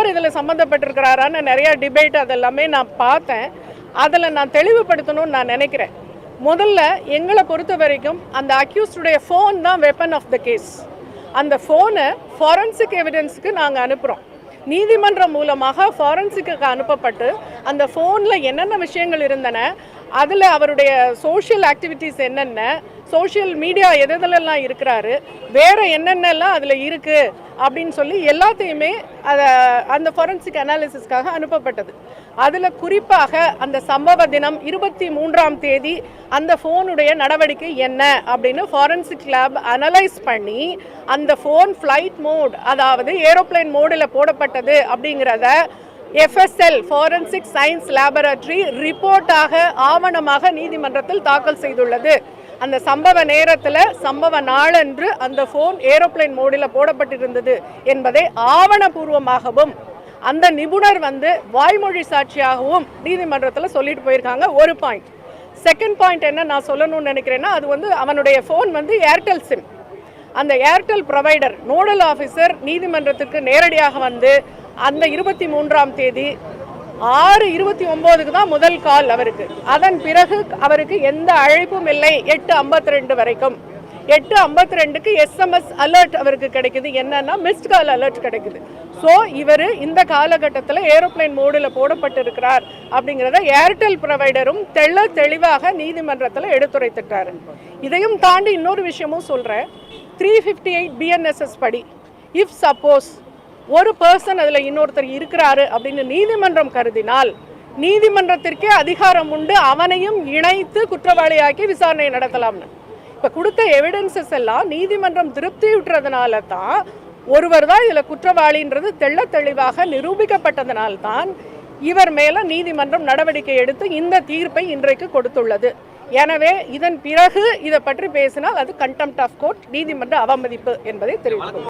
நபர் இதில் சம்மந்தப்பட்டிருக்கிறாரான்னு நிறைய டிபேட் அதெல்லாமே நான் பார்த்தேன். அதில் நான் தெளிவுபடுத்தணும்னு நான் நினைக்கிறேன். முதல்ல எங்களை பொறுத்த வரைக்கும் அந்த அக்யூஸ்டுடைய ஃபோன் தான் வெப்பன் ஆஃப் த கேஸ் அந்த ஃபோனை ஃபாரன்சிக் எவிடன்ஸுக்கு நாங்கள் அனுப்புகிறோம் நீதிமன்றம் மூலமாக ஃபாரன்சிக்கு அனுப்பப்பட்டு அந்த ஃபோனில் என்னென்ன விஷயங்கள் இருந்தன அதில் அவருடைய சோஷியல் ஆக்டிவிட்டீஸ் என்னென்ன சோஷியல் மீடியா எதெல்லாம் இருக்கிறாரு வேறு என்னென்னலாம் அதில் இருக்குது அப்படின்னு சொல்லி எல்லாத்தையுமே அதை அந்த ஃபாரன்சிக் அனாலிசிஸ்க்காக அனுப்பப்பட்டது. அதில் குறிப்பாக அந்த சம்பவ தினம் இருபத்தி மூன்றாம் தேதி அந்த ஃபோனுடைய நடவடிக்கை என்ன அப்படின்னு ஃபாரன்சிக் லேப் அனலைஸ் பண்ணி அந்த ஃபோன் ஃப்ளைட் மோட் அதாவது ஏரோப்ளேன் மோடில் போடப்பட்டது அப்படிங்கிறத எஃப்எஸ்எல் ஃபாரன்சிக் சயின்ஸ் லேபரட்டரி ரிப்போர்ட்டாக ஆவணமாக நீதிமன்றத்தில் தாக்கல் செய்துள்ளது. அந்த சம்பவ நேரத்தில் சம்பவ நாளன்று அந்த ஃபோன் ஏரோப்ளேன் மோடில் போடப்பட்டிருந்தது என்பதை ஆவணபூர்வமாகவும் அந்த நிபுணர் வந்து வாய்மொழி சாட்சியாகவும் நீதிமன்றத்தில் சொல்லிட்டு போயிருக்காங்க. ஒரு பாயிண்ட் செகண்ட் பாயிண்ட் என்ன நான் சொல்லணும்னு நினைக்கிறேன்னா அது வந்து அவனுடைய ஃபோன் வந்து ஏர்டெல் சிம் அந்த ஏர்டெல் ப்ரொவைடர் நோடல் ஆஃபீஸர் நீதிமன்றத்துக்கு நேரடியாக வந்து அந்த இருபத்தி மூன்றாம் தேதி ஆறு இருபத்தி ஒம்போதுக்கு தான் முதல் கால் அவருக்கு. அதன் பிறகு அவருக்கு எந்த அழைப்பும் இல்லை. எட்டு ஐம்பத்தி ரெண்டு வரைக்கும். எட்டு ஐம்பத்தி ரெண்டுக்கு எஸ்எம்எஸ் அலர்ட் அவருக்கு கிடைக்குது. என்னன்னா மிஸ்ட் கால் அலர்ட் கிடைக்குது. ஸோ இவர் இந்த காலகட்டத்தில் ஏரோப்ளேன் மோடில் போடப்பட்டிருக்கிறார் அப்படிங்கிறத ஏர்டெல் ப்ரொவைடரும் தெள்ள தெளிவாக நீதிமன்றத்தில் எடுத்துரைத்துட்டார். இதையும் தாண்டி இன்னொரு விஷயமும் சொல்கிறேன் த்ரீ ஃபிஃப்டி எயிட் பிஎன்எஸ்எஸ் படி இஃப் சப்போஸ் ஒரு பர்சன் அதில் இன்னொருத்தர் இருக்கிறாரு அப்படின்னு நீதிமன்றம் கருதினால் நீதிமன்றத்திற்கே அதிகாரம் உண்டு அவனையும் இணைத்து குற்றவாளியாக்கி விசாரணை நடத்தலாம்னு. இப்போ கொடுத்த எவிடன்சஸ் எல்லாம் நீதிமன்றம் திருப்தி விட்டுறதுனால தான் ஒருவர் தான் இதில் குற்றவாளின்றது தெள்ள தெளிவாக நிரூபிக்கப்பட்டதனால்தான் தான் இவர் மேலே நீதிமன்றம் நடவடிக்கை எடுத்து இந்த தீர்ப்பை இன்றைக்கு கொடுத்துள்ளது. எனவே இதன் பிறகு இதை பற்றி பேசினால் அது கண்டெம்ட் ஆஃப் கோர்ட் நீதிமன்ற அவமதிப்பு என்பதை தெரிவிக்கும்